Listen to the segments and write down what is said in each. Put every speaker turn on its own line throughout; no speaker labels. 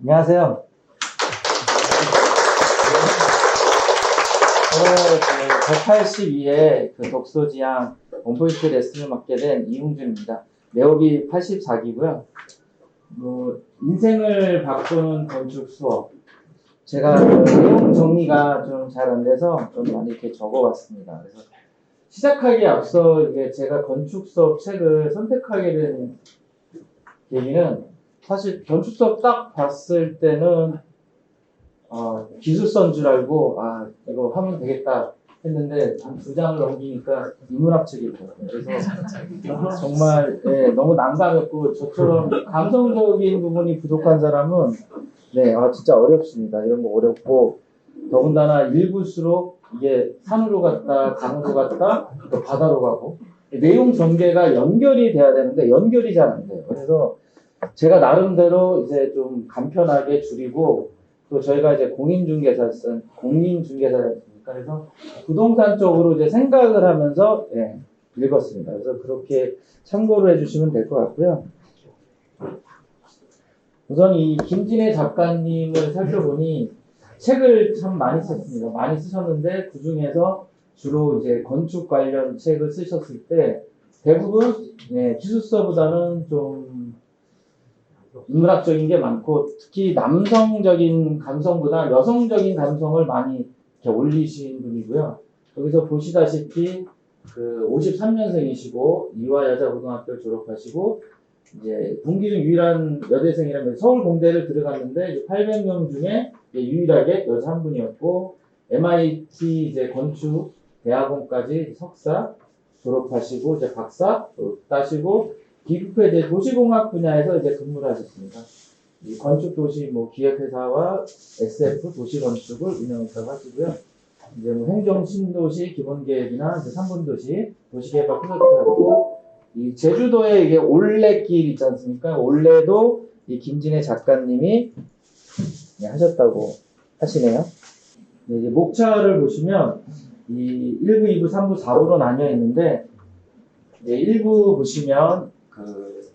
안녕하세요. 오늘 182회 그 독서지향 원포인트 레슨을 맡게 된 이웅준입니다. 매업이 84기고요. 뭐 인생을 바꾸는 건축 수업. 제가 그 내용 정리가 좀 잘 안 돼서 좀 많이 이렇게 적어봤습니다. 그래서 시작하기에 앞서 이게 제가 건축 수업 책을 선택하게 된 계기는 사실 건축 수업 딱 봤을 때는 어, 기술서인 줄 알고 아 이거 하면 되겠다 했는데 한두 장을 넘기니까 인문학 책이더라고요. 그래서 정말 예, 너무 난감했고 저처럼 감성적인 부분이 부족한 사람은 네, 아 진짜 어렵습니다. 이런 거 어렵고 더군다나 읽을수록 이게 산으로 갔다 강으로 갔다 또 바다로 가고 내용 전개가 연결이 돼야 되는데 연결이 잘 안 돼요. 그래서 제가 나름대로 이제 좀 간편하게 줄이고 또 저희가 이제 공인중개사 쓴 공인중개사였으니까 그래서 부동산 쪽으로 이제 생각을 하면서 예, 읽었습니다. 그래서 그렇게 참고를 해주시면 될 것 같고요. 우선 이 김진애 작가님을 살펴보니 책을 참 많이 썼습니다. 많이 쓰셨는데 그 중에서 주로 이제 건축 관련 책을 쓰셨을 때 대부분 네, 기술서보다는 좀 인문학적인 게 많고 특히 남성적인 감성보다 여성적인 감성을 많이 올리신 분이고요. 여기서 보시다시피 그 53년생이시고 이화여자고등학교 를 졸업하시고 이제 동기 중 유일한 여대생이라면 서울 공대를 들어갔는데 이제 800명 중에 유일하게 여자 한 분이었고 MIT 이제 건축 대학원까지 석사 졸업하시고 이제 박사 또 따시고 기국회 이제 도시공학 분야에서 이제 근무를 하셨습니다. 이 건축 도시 뭐 기획회사와 SF 도시 건축을 운영했다고 하시고요. 이제 뭐 행정 신도시 기본 계획이나 이제 3분 도시 도시 개발 프로젝트 하고 이 제주도에 이게 올레길 있지 않습니까? 올레도 이 김진애 작가님이 네, 하셨다고 하시네요. 네, 이제 목차를 보시면 이 1부, 2부, 3부, 4부로 나뉘어 있는데 이제 1부 보시면 그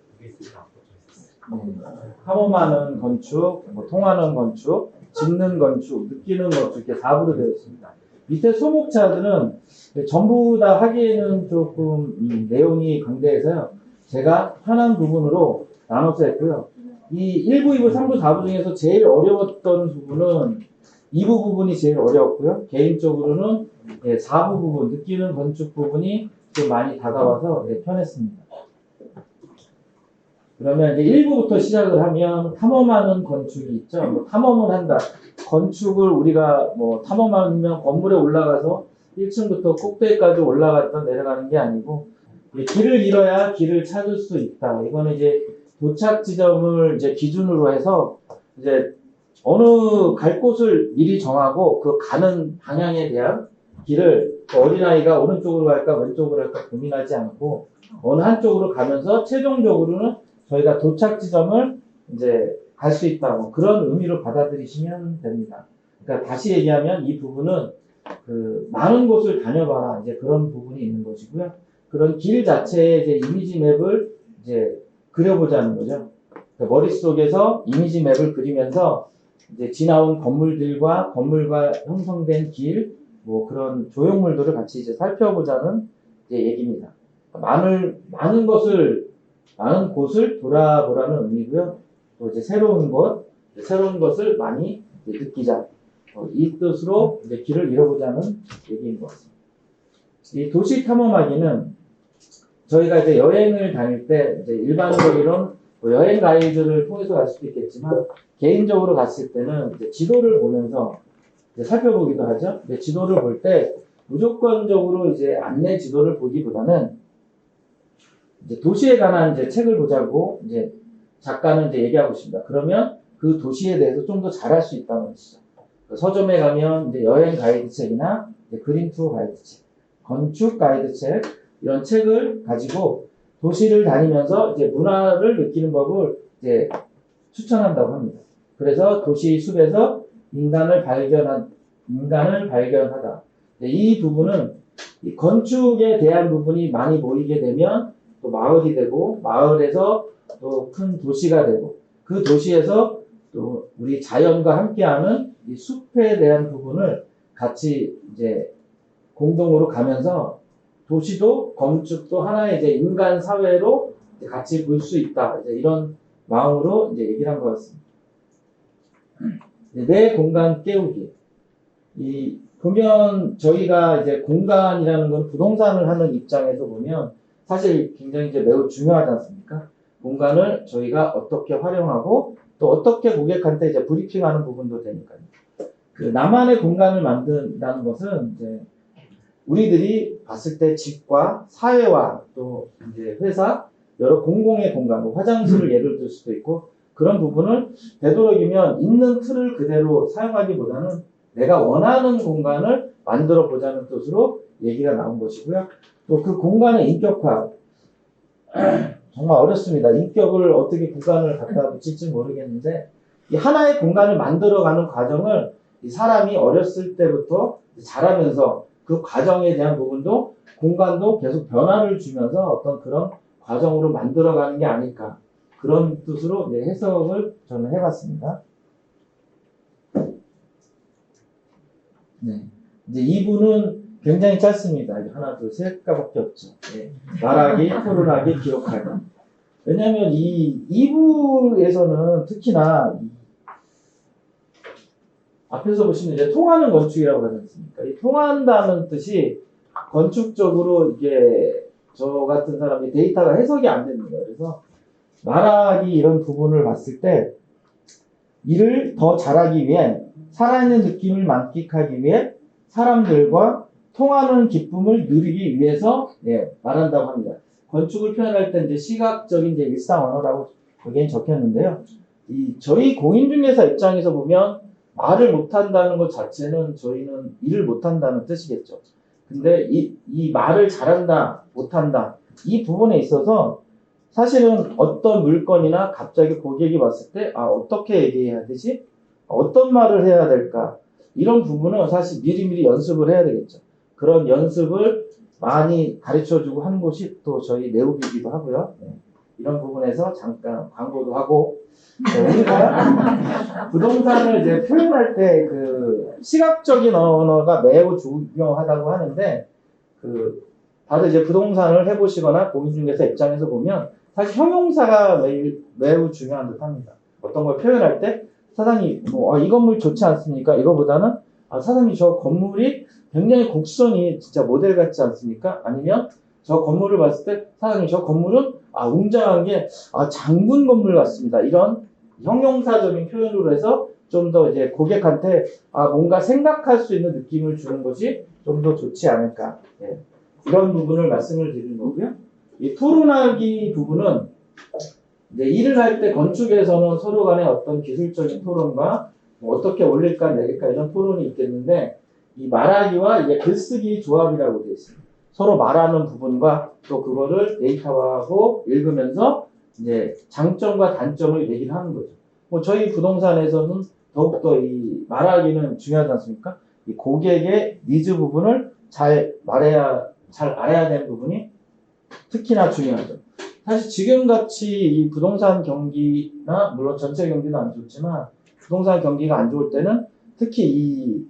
음, 탐험하는 건축, 뭐 통하는 건축, 짓는 건축, 느끼는 건축 이렇게 4부로 되어 있습니다. 밑에 소목차들은 전부 다 하기에는 조금 이 내용이 강대해서요. 제가 편한 부분으로 나눠서 했고요. 이 1부, 2부, 3부, 4부 중에서 제일 어려웠던 부분은 2부 부분이 제일 어려웠고요. 개인적으로는 예, 4부 부분, 느끼는 건축 부분이 좀 많이 다가와서 예, 편했습니다. 그러면 이제 1부부터 시작을 하면 탐험하는 건축이 있죠. 뭐 탐험을 한다. 건축을 우리가 뭐 탐험하면 건물에 올라가서 1층부터 꼭대기까지 올라갔다 내려가는 게 아니고 길을 잃어야 길을 찾을 수 있다. 이거는 이제 도착 지점을 이제 기준으로 해서 이제 어느 갈 곳을 미리 정하고 그 가는 방향에 대한 길을 그 어린아이가 오른쪽으로 갈까 왼쪽으로 갈까 고민하지 않고 어느 한쪽으로 가면서 최종적으로는 저희가 도착 지점을 이제 갈 수 있다. 뭐 그런 의미로 받아들이시면 됩니다. 그러니까 다시 얘기하면 이 부분은 그 많은 곳을 다녀봐라. 이제 그런 부분이 있는 것이고요. 그런 길 자체의 이제 이미지 맵을 이제 그려보자는 거죠. 그러니까 머릿속에서 이미지 맵을 그리면서 이제 지나온 건물들과 건물과 형성된 길, 뭐 그런 조형물들을 같이 이제 살펴보자는 이제 얘기입니다. 많은, 많은 것을, 많은 곳을 돌아보라는 의미고요. 또 이제 새로운 것, 새로운 것을 많이 느끼자. 어, 이 뜻으로 이제 길을 잃어보자는 얘기인 것 같습니다. 이 도시 탐험하기는 저희가 이제 여행을 다닐 때 이제 일반적으로는 뭐 여행 가이드를 통해서 갈 수도 있겠지만 개인적으로 갔을 때는 이제 지도를 보면서 이제 살펴보기도 하죠. 근데 지도를 볼 때 무조건적으로 이제 안내 지도를 보기보다는 이제 도시에 관한 이제 책을 보자고 이제 작가는 이제 얘기하고 있습니다. 그러면 그 도시에 대해서 좀 더 잘할 수 있다는 것이죠. 그 서점에 가면 이제 여행 가이드 책이나 그림 투어 가이드 책, 건축 가이드 책 이런 책을 가지고 도시를 다니면서 이제 문화를 느끼는 법을 이제 추천한다고 합니다. 그래서 도시 숲에서 인간을 발견한 인간을 발견하다. 네, 이 부분은 이 건축에 대한 부분이 많이 모이게 되면 또 마을이 되고 마을에서 또 큰 도시가 되고 그 도시에서 또 우리 자연과 함께하는 이 숲에 대한 부분을 같이 이제 공동으로 가면서 도시도 건축도 하나의 이제 인간 사회로 이제 같이 볼 수 있다. 이제 이런 마음으로 이제 얘기를 한것 같습니다. 내 공간 깨우기. 이 보면 저희가 이제 공간이라는 건 부동산을 하는 입장에서 보면 사실 굉장히 이제 매우 중요하지 않습니까? 공간을 저희가 어떻게 활용하고 또 어떻게 고객한테 이제 브리핑하는 부분도 되니까요. 그 나만의 공간을 만든다는 것은 이제 우리들이 봤을 때 집과 사회와 또 이제 회사 여러 공공의 공간, 뭐 화장실을 예를 들 수도 있고 그런 부분을 되도록이면 있는 틀을 그대로 사용하기보다는 내가 원하는 공간을 만들어 보자는 뜻으로 얘기가 나온 것이고요. 또 그 공간의 인격화 정말 어렵습니다. 인격을 어떻게 구간을 갖다 붙일지 모르겠는데 이 하나의 공간을 만들어가는 과정을 이 사람이 어렸을 때부터 자라면서 그 과정에 대한 부분도 공간도 계속 변화를 주면서 어떤 그런 과정으로 만들어가는 게 아닐까 그런 뜻으로 해석을 저는 해봤습니다. 네. 이제 2부는 굉장히 짧습니다. 하나, 둘, 셋 가밖에 없죠. 네. 말하기, 토론하기, 기록하기. 왜냐하면 이 2부에서는 특히나 이 앞에서 보시면 이제 통하는 건축이라고 하지 않습니까? 이 통한다는 뜻이 건축적으로 이게 저 같은 사람이 데이터가 해석이 안 됩니다. 그래서 말하기 이런 부분을 봤을 때 일을 더 잘하기 위해 살아있는 느낌을 만끽하기 위해 사람들과 통하는 기쁨을 누리기 위해서 예, 말한다고 합니다. 건축을 표현할 때 이제 시각적인 이제 일상 언어라고 거기엔 적혔는데요. 이 저희 공인중개사 입장에서 보면 말을 못한다는 것 자체는 저희는 일을 못한다는 뜻이겠죠. 근데 이, 이 말을 잘한다, 못한다, 이 부분에 있어서 사실은 어떤 물건이나 갑자기 고객이 왔을 때, 아, 어떻게 얘기해야 되지? 어떤 말을 해야 될까? 이런 부분은 사실 미리미리 연습을 해야 되겠죠. 그런 연습을 많이 가르쳐 주고 하는 곳이 또 저희 내우기기도 하고요. 네. 이런 부분에서 잠깐 광고도 하고, 네, 부동산을 이제 표현할 때 그 시각적인 언어가 매우 중요하다고 하는데 그 다들 이제 부동산을 해보시거나 공인중개사 입장에서 보면 사실 형용사가 매우, 매우 중요한 듯합니다. 어떤 걸 표현할 때 사장님 뭐, 아, 이 건물 좋지 않습니까? 이거보다는 아, 사장님 저 건물이 굉장히 곡선이 진짜 모델 같지 않습니까? 아니면 저 건물을 봤을 때 사장님 저 건물은 아 웅장한 게 아, 장군 건물 같습니다. 이런 형용사적인 표현으로 해서 좀 더 이제 고객한테 아 뭔가 생각할 수 있는 느낌을 주는 것이 좀 더 좋지 않을까 예. 이런 부분을 말씀을 드리는 거고요. 이 토론하기 부분은 이제 일을 할 때 건축에서는 서로 간에 어떤 기술적인 토론과 뭐 어떻게 올릴까 내릴까 이런 토론이 있겠는데 이 말하기와 이게 글쓰기 조합이라고 되어 있습니다. 서로 말하는 부분과 또 그거를 데이터화하고 읽으면서 이제 장점과 단점을 얘기를 하는 거죠. 뭐 저희 부동산에서는 더욱더 이 말하기는 중요하지 않습니까? 이 고객의 니즈 부분을 잘 말해야 잘 알아야 되는 부분이 특히나 중요하죠. 사실 지금 같이 이 부동산 경기나 물론 전체 경기도 안 좋지만 부동산 경기가 안 좋을 때는 특히 이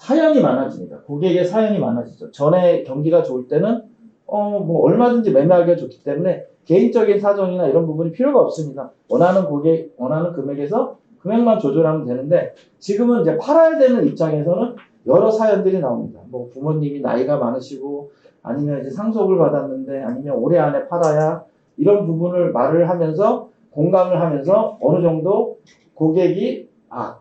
사연이 많아집니다. 고객의 사연이 많아지죠. 전에 경기가 좋을 때는 어 뭐 얼마든지 매매하기가 좋기 때문에 개인적인 사정이나 이런 부분이 필요가 없습니다. 원하는 고객, 원하는 금액에서 금액만 조절하면 되는데 지금은 이제 팔아야 되는 입장에서는 여러 사연들이 나옵니다. 뭐 부모님이 나이가 많으시고 아니면 이제 상속을 받았는데 아니면 올해 안에 팔아야 이런 부분을 말을 하면서 공감을 하면서 어느 정도 고객이 아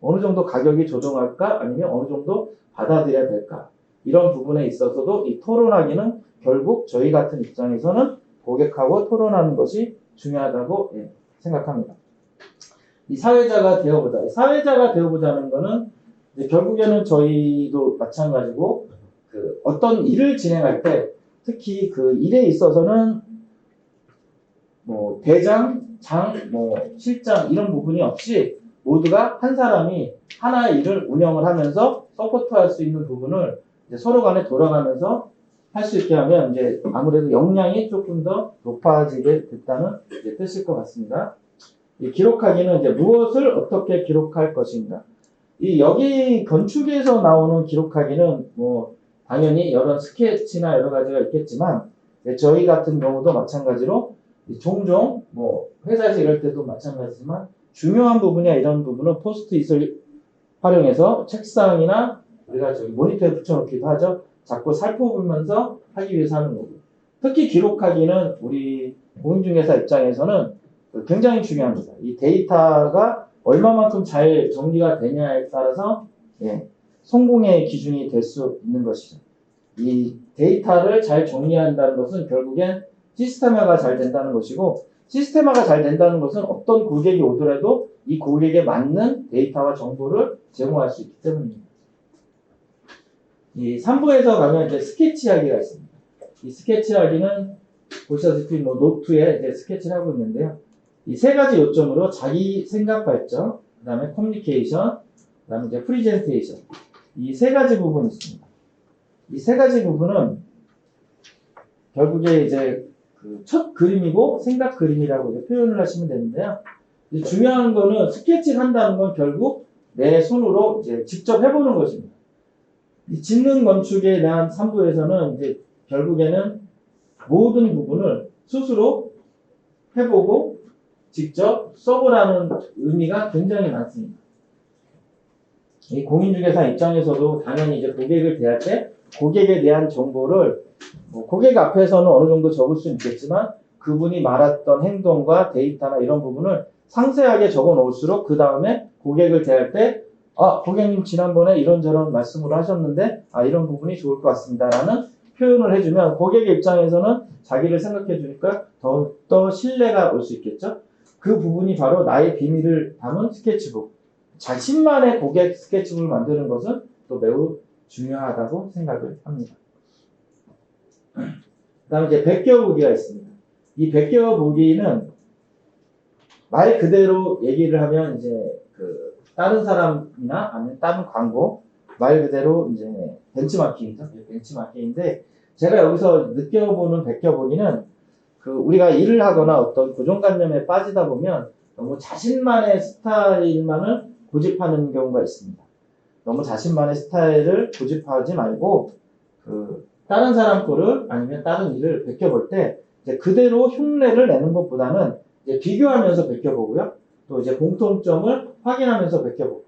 어느 정도 가격이 조정할까 아니면 어느 정도 받아들여야 될까 이런 부분에 있어서도 이 토론하기는 결국 저희 같은 입장에서는 고객하고 토론하는 것이 중요하다고 예, 생각합니다. 이 사회자가 되어보자. 사회자가 되어보자는 이제 결국에는 저희도 마찬가지고 그 어떤 일을 진행할 때 특히 그 일에 있어서는 뭐 대장, 장, 뭐 실장 이런 부분이 없이 모두가 한 사람이 하나의 일을 운영을 하면서 서포트할 수 있는 부분을 서로 간에 돌아가면서 할 수 있게 하면 이제 아무래도 역량이 조금 더 높아지게 됐다는 뜻일 것 같습니다. 이 기록하기는 이제 무엇을 어떻게 기록할 것인가. 이 여기 건축에서 나오는 기록하기는 뭐 당연히 여러 스케치나 여러 가지가 있겠지만 예, 저희 같은 경우도 마찬가지로 이 종종 뭐 회사에서 이럴 때도 마찬가지지만 중요한 부분이나 이런 부분은 포스트잇을 활용해서 책상이나 우리가 저기 모니터에 붙여놓기도 하죠. 자꾸 살펴보면서 하기 위해서 하는 거고. 특히 기록하기는 우리 공인중개사 입장에서는 굉장히 중요합니다. 이 데이터가 얼마만큼 잘 정리가 되냐에 따라서 예, 성공의 기준이 될 수 있는 것이죠. 이 데이터를 잘 정리한다는 것은 결국엔 시스템화가 잘 된다는 것이고 시스템화가 잘 된다는 것은 어떤 고객이 오더라도 이 고객에 맞는 데이터와 정보를 제공할 수 있기 때문입니다. 이 3부에서 가면 이제 스케치하기가 있습니다. 이 스케치하기는 보시다시피 뭐 노트에 이제 스케치를 하고 있는데요. 이 세 가지 요점으로 자기 생각 발전, 그 다음에 커뮤니케이션, 그 다음에 이제 프리젠테이션. 이 세 가지 부분이 있습니다. 이 세 가지 부분은 결국에 이제 그 첫 그림이고 생각 그림이라고 표현을 하시면 되는데요. 중요한 거는 스케치를 한다는 건 결국 내 손으로 이제 직접 해보는 것입니다. 이 짓는 건축에 대한 3부에서는 이제 결국에는 모든 부분을 스스로 해보고 직접 써보라는 의미가 굉장히 많습니다. 이 공인중개사 입장에서도 당연히 이제 고객을 대할 때 고객에 대한 정보를 뭐 고객 앞에서는 어느 정도 적을 수 있겠지만 그분이 말했던 행동과 데이터나 이런 부분을 상세하게 적어 놓을수록 그 다음에 고객을 대할 때 아, 고객님 지난번에 이런저런 말씀을 하셨는데 아, 이런 부분이 좋을 것 같습니다라는 표현을 해주면 고객의 입장에서는 자기를 생각해 주니까 더욱더 신뢰가 올 수 있겠죠. 그 부분이 바로 나의 비밀을 담은 스케치북. 자신만의 고객 스케치북을 만드는 것은 또 매우 중요하다고 생각을 합니다. 그 다음에 이제 베껴보기가 있습니다. 이 베껴보기는 말 그대로 얘기를 하면 이제 그 다른 사람이나 아니면 다른 광고 말 그대로 이제 벤치마킹이죠. 벤치마킹인데 제가 여기서 느껴보는 베껴보기는 그 우리가 일을 하거나 어떤 고정관념에 빠지다 보면 너무 자신만의 스타일만을 고집하는 경우가 있습니다. 너무 자신만의 스타일을 고집하지 말고 그 다른 사람 거를 아니면 다른 일을 베껴볼 때 이제 그대로 흉내를 내는 것보다는 이제 비교하면서 베껴보고요. 또 이제 공통점을 확인하면서 베껴보고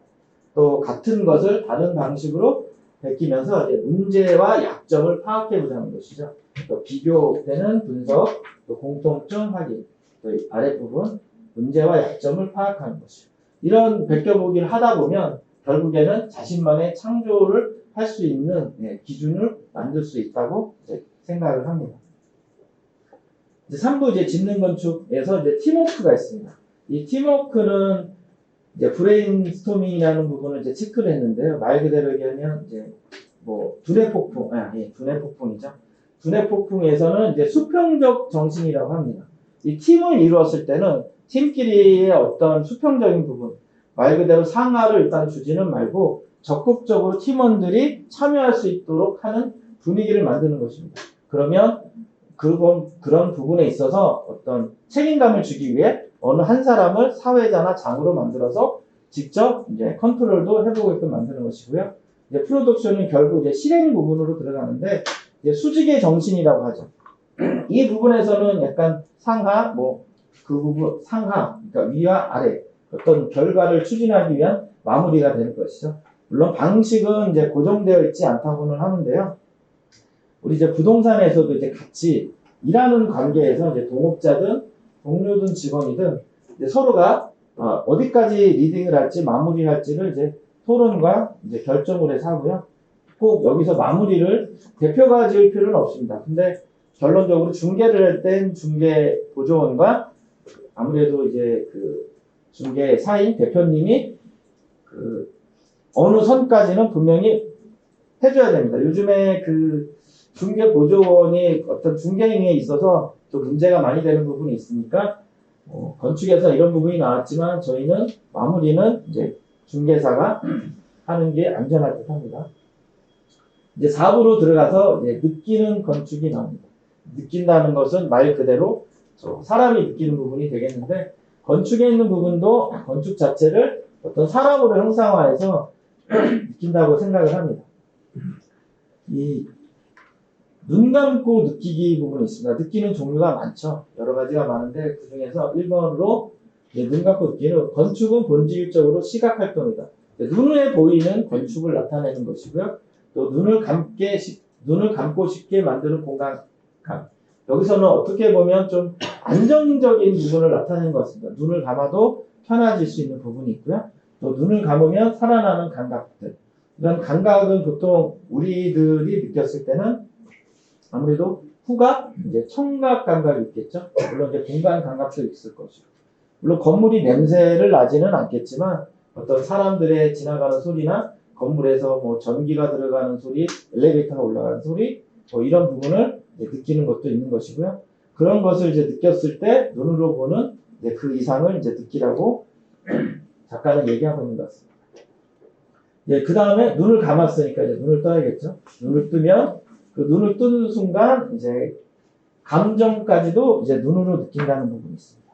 또 같은 것을 다른 방식으로 베끼면서 이제 문제와 약점을 파악해 보자는 것이죠. 또 비교되는 분석, 또 공통점 확인, 또 아랫부분 문제와 약점을 파악하는 것이죠. 이런 베껴보기를 하다 보면 결국에는 자신만의 창조를 할 수 있는 예, 기준을 만들 수 있다고 생각을 합니다. 이제 3부 이제 짓는 건축에서 이제 팀워크가 있습니다. 이 팀워크는 이제 브레인스토밍이라는 부분을 이제 체크를 했는데요. 말 그대로 얘기하면 이제 뭐 두뇌 폭풍, 아, 예, 두뇌 폭풍이죠. 두뇌 폭풍에서는 이제 수평적 정신이라고 합니다. 이 팀을 이루었을 때는 팀끼리의 어떤 수평적인 부분, 말 그대로 상하를 일단 주지는 말고 적극적으로 팀원들이 참여할 수 있도록 하는 분위기를 만드는 것입니다. 그러면 그건 그런 부분에 있어서 어떤 책임감을 주기 위해 어느 한 사람을 사회자나 장으로 만들어서 직접 이제 컨트롤도 해보게끔 만드는 것이고요. 이제 프로덕션은 결국 이제 실행 부분으로 들어가는데 이제 수직의 정신이라고 하죠. 이 부분에서는 약간 상하, 뭐 그 부분 상하, 그러니까 위와 아래 어떤 결과를 추진하기 위한 마무리가 되는 것이죠. 물론 방식은 이제 고정되어 있지 않다고는 하는데요. 우리 이제 부동산에서도 이제 같이 일하는 관계에서 이제 동업자든 동료든 직원이든 이제 서로가 어, 디까지 리딩을 할지 마무리를 할지를 이제 토론과 이제 결정을 해서 하고요. 꼭 여기서 마무리를 대표가 지을 필요는 없습니다. 근데 결론적으로 중개를 할 땐 중개 보조원과 아무래도 이제 그 중개 사인 대표님이 그 어느 선까지는 분명히 해줘야 됩니다. 요즘에 그 중개 보조원이 어떤 중개 행위에 있어서 좀 문제가 많이 되는 부분이 있으니까 어, 건축에서 이런 부분이 나왔지만 저희는 마무리는 이제 중개사가 하는 게 안전할 듯 합니다. 이제 4부로 들어가서 이제 느끼는 건축이 나옵니다. 느낀다는 것은 말 그대로 저 사람이 느끼는 부분이 되겠는데 건축에 있는 부분도 건축 자체를 어떤 사람으로 형상화해서 느낀다고 생각을 합니다. 이 눈 감고 느끼기 부분이 있습니다. 느끼는 종류가 많죠. 여러 가지가 많은데 그 중에서 1번으로 눈 감고 느끼는 건축은 본질적으로 시각 활동이다. 눈에 보이는 건축을 나타내는 것이고요. 또 눈을 감게 시- 눈을 감고 쉽게 만드는 공간 감. 여기서는 어떻게 보면 좀 안정적인 부분을 나타내는 것 같습니다. 눈을 감아도 편해질 수 있는 부분이 있고요. 또 눈을 감으면 살아나는 감각들. 이런 감각은 보통 우리들이 느꼈을 때는 아무래도 후각, 이제 청각 감각이 있겠죠. 물론 이제 공간 감각도 있을 것이고. 물론 건물이 냄새를 나지는 않겠지만 어떤 사람들의 지나가는 소리나 건물에서 뭐 전기가 들어가는 소리, 엘리베이터가 올라가는 소리, 뭐 이런 부분을 느끼는 것도 있는 것이고요. 그런 것을 이제 느꼈을 때 눈으로 보는 이제 그 이상을 이제 느끼라고 작가는 얘기하고 있는 것 같습니다. 예, 그 다음에 눈을 감았으니까 이제 눈을 떠야겠죠. 눈을 뜨면 그 눈을 뜨는 순간 이제 감정까지도 이제 눈으로 느낀다는 부분이 있습니다.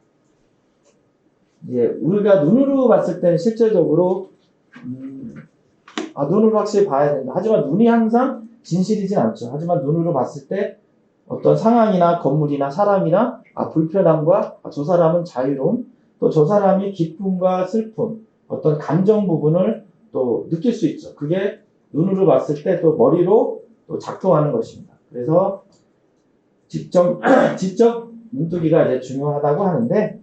이제 우리가 눈으로 봤을 때는 실제적으로 음, 아 눈으로 확실히 봐야 된다. 하지만 눈이 항상 진실이진 않죠. 하지만 눈으로 봤을 때 어떤 상황이나 건물이나 사람이나 아 불편함과 아, 저 사람은 자유로움 또 저 사람이 기쁨과 슬픔 어떤 감정 부분을 또 느낄 수 있죠. 그게 눈으로 봤을 때 또 머리로 또 작동하는 것입니다. 그래서 직접 지적 눈뜨기가 이제 중요하다고 하는데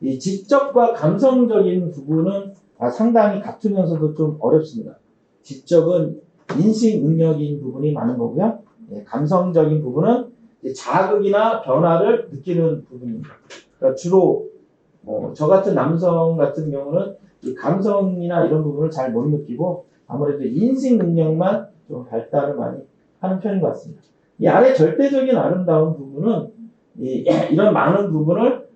이 지적과 감성적인 부분은 아, 상당히 같으면서도 좀 어렵습니다. 지적은 인식 능력인 부분이 많은 거고요. 예, 감성적인 부분은 자극이나 변화를 느끼는 부분입니다. 그러니까 주로 뭐, 저 같은 남성 같은 경우는 이 감성이나 이런 부분을 잘 못 느끼고 아무래도 인식 능력만 좀 발달을 많이 하는 편인 것 같습니다. 이 아래 절대적인 아름다운 부분은 이, 이런 많은 부분을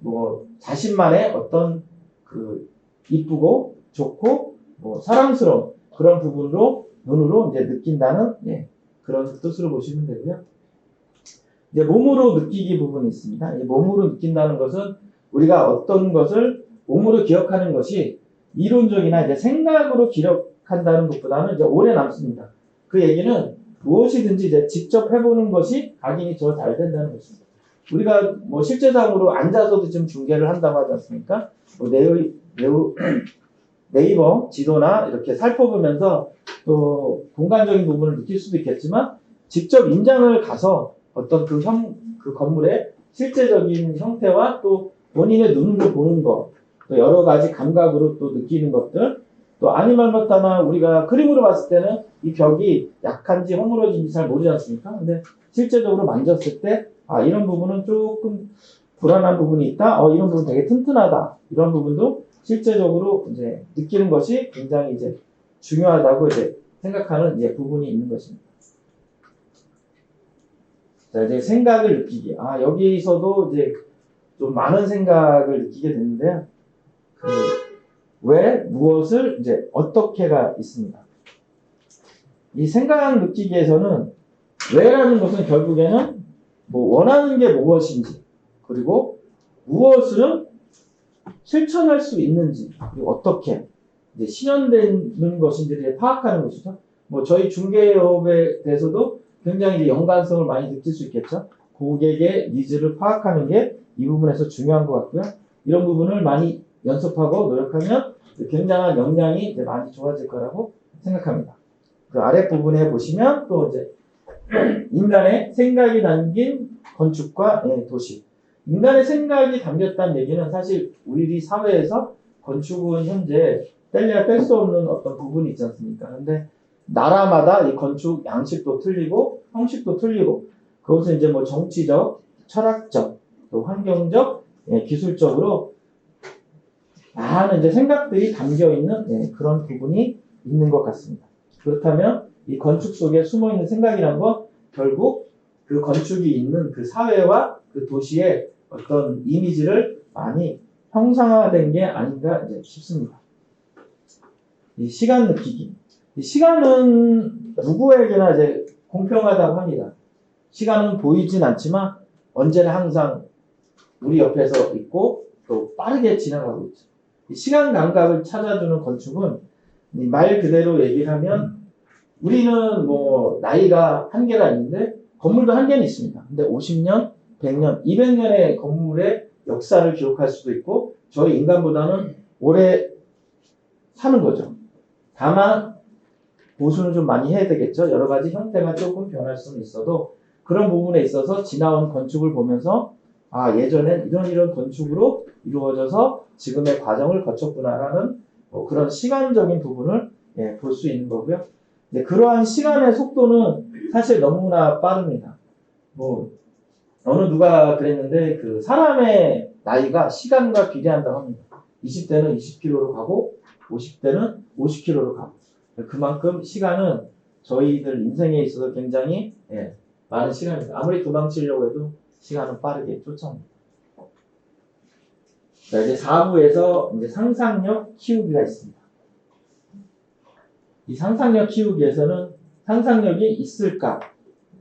뭐 자신만의 어떤 그 이쁘고 좋고 뭐 사랑스러운 그런 부분으로 눈으로 이제 느낀다는 예, 그런 뜻으로 보시면 되고요. 이제 몸으로 느끼기 부분이 있습니다. 이 몸으로 느낀다는 것은 우리가 어떤 것을 몸으로 기억하는 것이 이론적이나 이제 생각으로 기억한다는 것보다는 이제 오래 남습니다. 그 얘기는 무엇이든지 이제 직접 해보는 것이 각인이 더 잘 된다는 것입니다. 우리가 뭐 실제적으로 앉아서도 지금 중계를 한다고 하지 않습니까? 뭐 네이버, 네이버, 네이버 지도나 이렇게 살펴보면서 또 공간적인 부분을 느낄 수도 있겠지만 직접 임장을 가서 어떤 그 형, 그 건물의 실제적인 형태와 또 본인의 눈으로 보는 것, 또 여러 가지 감각으로 또 느끼는 것들, 또 아니말 못하나 우리가 그림으로 봤을 때는 이 벽이 약한지 허물어진지 잘 모르지 않습니까? 근데 실제적으로 만졌을 때, 아, 이런 부분은 조금 불안한 부분이 있다? 어, 이런 부분 되게 튼튼하다. 이런 부분도 실제적으로 이제 느끼는 것이 굉장히 이제 중요하다고 이제 생각하는 이제 부분이 있는 것입니다. 자, 이제 생각을 느끼기. 아, 여기서도 이제 좀 많은 생각을 느끼게 되는데요. 그, 왜, 무엇을, 이제, 어떻게가 있습니다. 이 생각 느끼기에서는 왜라는 것은 결국에는 뭐 원하는 게 무엇인지, 그리고 무엇을 실천할 수 있는지, 그리고 어떻게 이제 실현되는 것인지를 파악하는 것이죠. 뭐 저희 중개업에 대해서도 굉장히 이제 연관성을 많이 느낄 수 있겠죠. 고객의 니즈를 파악하는 게 이 부분에서 중요한 것 같고요. 이런 부분을 많이 연습하고 노력하면 굉장한 역량이 이제 많이 좋아질 거라고 생각합니다. 그 아랫부분에 보시면 또 이제 인간의 생각이 담긴 건축과 예, 도시. 인간의 생각이 담겼다는 얘기는 사실 우리 사회에서 건축은 현재 뗄래야 뗄 수 없는 어떤 부분이 있지 않습니까? 근데 나라마다 이 건축 양식도 틀리고 형식도 틀리고 그것은 이제 뭐 정치적, 철학적, 또 환경적, 예, 기술적으로 많은 이제 생각들이 담겨 있는 예, 그런 부분이 있는 것 같습니다. 그렇다면 이 건축 속에 숨어 있는 생각이란 건 결국 그 건축이 있는 그 사회와 그 도시의 어떤 이미지를 많이 형상화된 게 아닌가 이제 싶습니다. 이 시간 느끼기. 이 시간은 누구에게나 이제 공평하다고 합니다. 시간은 보이진 않지만 언제나 항상 우리 옆에서 있고 또 빠르게 진행하고 있죠. 이 시간 감각을 찾아주는 건축은 이말 그대로 얘기를 하면 우리는 뭐 나이가 한계가 있는데 건물도 한계는 있습니다. 근데 50년, 100년, 200년의 건물의 역사를 기록할 수도 있고 저희 인간보다는 오래 사는 거죠. 다만 보수는 좀 많이 해야 되겠죠. 여러 가지 형태가 조금 변할 수는 있어도 그런 부분에 있어서 지나온 건축을 보면서 아 예전엔 이런 이런 건축으로 이루어져서 지금의 과정을 거쳤구나라는 뭐 그런 시간적인 부분을 예, 볼 수 있는 거고요. 이제 그러한 시간의 속도는 사실 너무나 빠릅니다. 뭐 어느 누가 그랬는데 그 사람의 나이가 시간과 비례한다고 합니다. 20대는 20km로 가고 50대는 50km로 가고 그만큼 시간은 저희들 인생에 있어서 굉장히 예, 많은 시간입니다. 아무리 도망치려고 해도 시간은 빠르게 쫓아옵니다. 자, 이제 4부에서 이제 상상력 키우기가 있습니다. 이 상상력 키우기에서는 상상력이 있을까?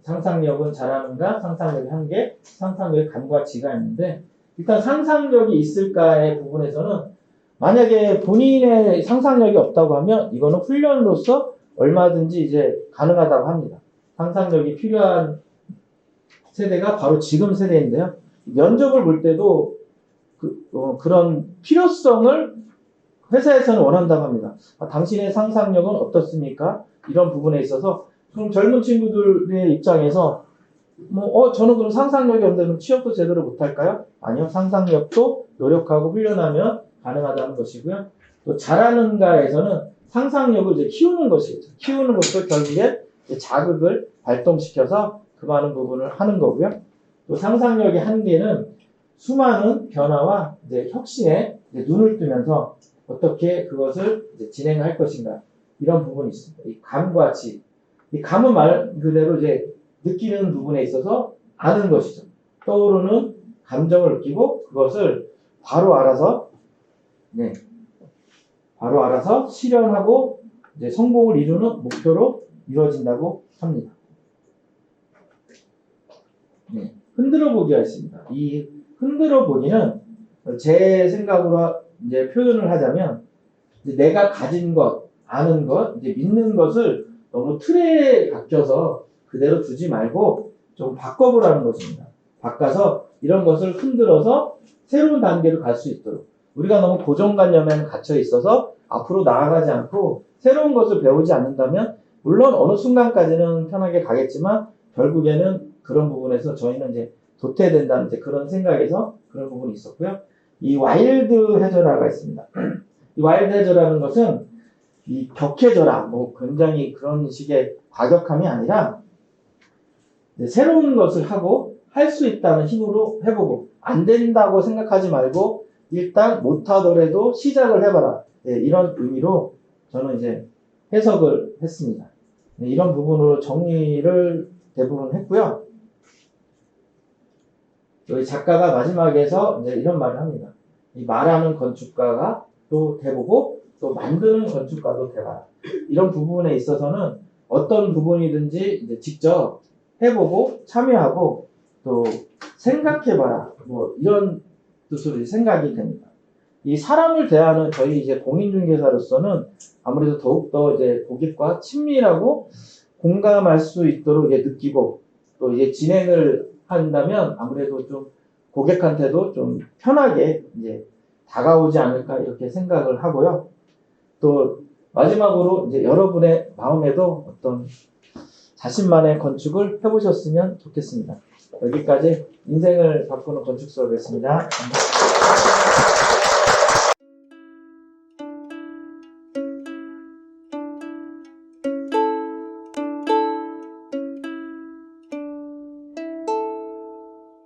상상력은 잘하는가? 상상력의 한계? 상상력의 감과 지가 있는데, 일단 상상력이 있을까의 부분에서는 만약에 본인의 상상력이 없다고 하면 이거는 훈련으로서 얼마든지 이제 가능하다고 합니다. 상상력이 필요한 세대가 바로 지금 세대인데요. 면접을 볼 때도 그, 런 필요성을 회사에서는 원한다고 합니다. 아, 당신의 상상력은 어떻습니까? 이런 부분에 있어서 그럼 젊은 친구들의 입장에서 뭐, 어, 저는 그럼 상상력이 없는데 취업도 제대로 못할까요? 아니요. 상상력도 노력하고 훈련하면 가능하다는 것이고요. 또 잘하는가에서는 상상력을 이제 키우는 것이겠죠. 키우는 것도 결국에 자극을 발동시켜서 그 많은 부분을 하는 거고요. 또 상상력의 한계는 수많은 변화와 이제 혁신에 이제 눈을 뜨면서 어떻게 그것을 진행할 것인가 이런 부분이 있습니다. 이 감과 지, 이 감은 말 그대로 이제 느끼는 부분에 있어서 아는 것이죠. 떠오르는 감정을 느끼고 그것을 바로 알아서 네, 바로 알아서 실현하고 이제 성공을 이루는 목표로 이루어진다고 합니다. 네, 흔들어 보기가 있습니다. 이 흔들어 보기는 제 생각으로 이제 표현을 하자면 내가 가진 것, 아는 것, 이제 믿는 것을 너무 틀에 갇혀서 그대로 두지 말고 좀 바꿔보라는 것입니다. 바꿔서 이런 것을 흔들어서 새로운 단계로 갈 수 있도록 우리가 너무 고정관념에 갇혀 있어서 앞으로 나아가지 않고 새로운 것을 배우지 않는다면 물론 어느 순간까지는 편하게 가겠지만 결국에는 그런 부분에서 저희는 이제 도태된다는 이제 그런 생각에서 그런 부분이 있었고요. 이 와일드 해저라가 있습니다. 이 와일드 해저라는 것은 이 격해져라, 뭐 굉장히 그런 식의 과격함이 아니라 새로운 것을 하고 할 수 있다는 힘으로 해보고 안 된다고 생각하지 말고 일단 못하더라도 시작을 해봐라. 네, 이런 의미로 저는 이제 해석을 했습니다. 네, 이런 부분으로 정리를 대부분 했고요. 여기 작가가 마지막에서 이제 이런 말을 합니다. 이 말하는 건축가가 또 돼보고 또 만드는 건축가도 돼봐라. 이런 부분에 있어서는 어떤 부분이든지 이제 직접 해보고 참여하고 또 생각해봐라. 뭐 이런 뜻으로 생각이 됩니다. 이 사람을 대하는 저희 이제 공인중개사로서는 아무래도 더욱더 이제 고객과 친밀하고 공감할 수 있도록 이제 느끼고 또 이제 진행을 한다면 아무래도 좀 고객한테도 좀 편하게 이제 다가오지 않을까 이렇게 생각을 하고요. 또 마지막으로 이제 여러분의 마음에도 어떤 자신만의 건축을 해보셨으면 좋겠습니다. 여기까지 인생을 바꾸는 건축 수업이었습니다. 감사합니다.